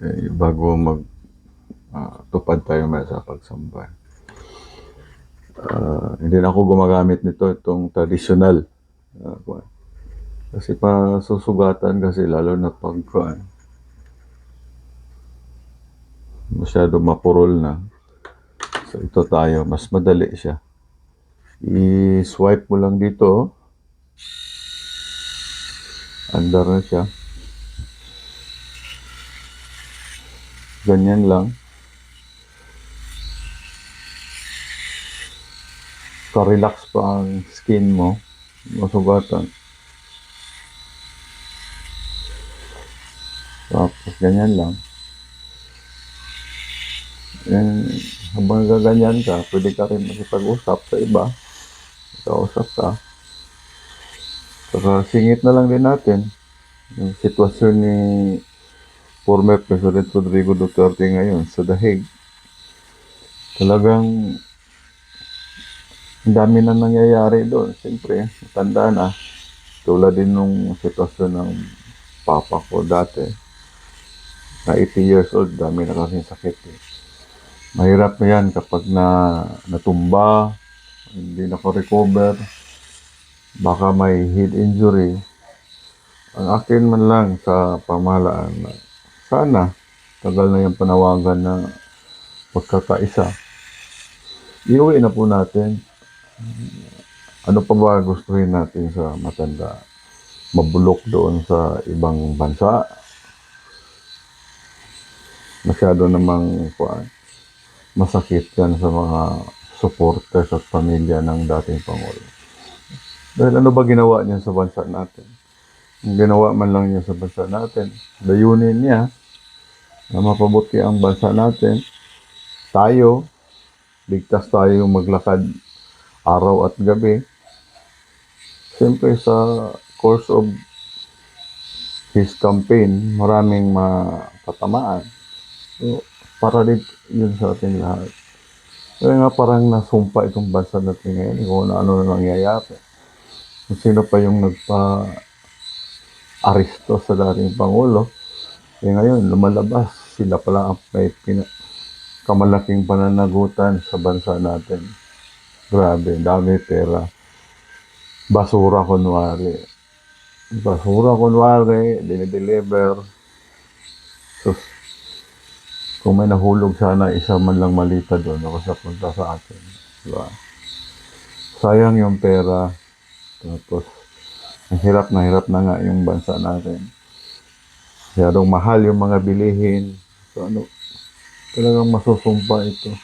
eh, bago mag ah, tupad tayo may sa pagsamba. Ah, hindi na ako gumagamit nito, itong traditional. kuwan. kasi pa susugatan kasi lalo na pag kuwan, masyado mapurol na. So ito tayo, mas madali siya. I-swipe mo lang dito. Andar na siya. Ganyan lang. Ka-relax pa ang skin mo. Masugatan. Tapos ganyan lang. And habang gaganyan ka, pwede ka rin makipag-usap sa iba. Kausap ka. Saka singit na lang din natin yung sitwasyon ni former President Rodrigo Duterte ngayon sa Dahig. Talagang ang dami na nangyayari doon. Siyempre, tanda na. Tulad din nung sitwasyon ng papa ko dati. Na 80 years old, dami na kasing sakit eh. Mahirap na yan kapag na natumba, hindi nako-recover, baka may head injury. Ang akin man lang sa pamahalaan na sana tagal na yung panawagan na pagkakaisa. Iuwi na po natin. Ano pa ba gustuhin natin sa matanda? Mabulok doon sa ibang bansa? Masyado namang kuan, masakit yan sa mga supporters at pamilya ng dating Pangulo. Dahil ano ba ginawa niya sa bansa natin? Ang ginawa man lang niya sa bansa natin, layunin niya na mapabuti ang bansa natin. Tayo, ligtas tayo maglakad araw at gabi. Siyempre sa course of his campaign, maraming matatamaan. So, para din yun sa ating lahat. Kaya nga parang nasumpa itong bansa natin ngayon kung ano na nangyayari. Sino pa yung nagpa aresto sa dating Pangulo. Eh ngayon, lumalabas. Sila pala ang may pina- kamalaking pananagutan sa bansa natin. Grabe, dami pera. Basura kunwari. Basura kunwari, dinideliver. Sus, kung may nahulog sana, isa man lang malita doon, ako sa punta sa atin. Diba? Sayang yung pera. Tapos, ang hirap na hirap na nga yung bansa natin. Masyadong mahal yung mga bilihin. So ano, talagang masusumpa ito.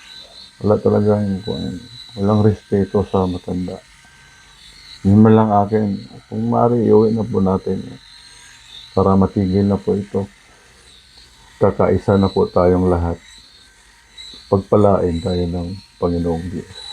Wala talagang, kung- walang respeto sa matanda. Yun man lang akin. Kung maaari, iuwi na po natin. Para matigil na po ito. Kakaisa na po tayong lahat. Pagpalain tayo ng Panginoong Diyos.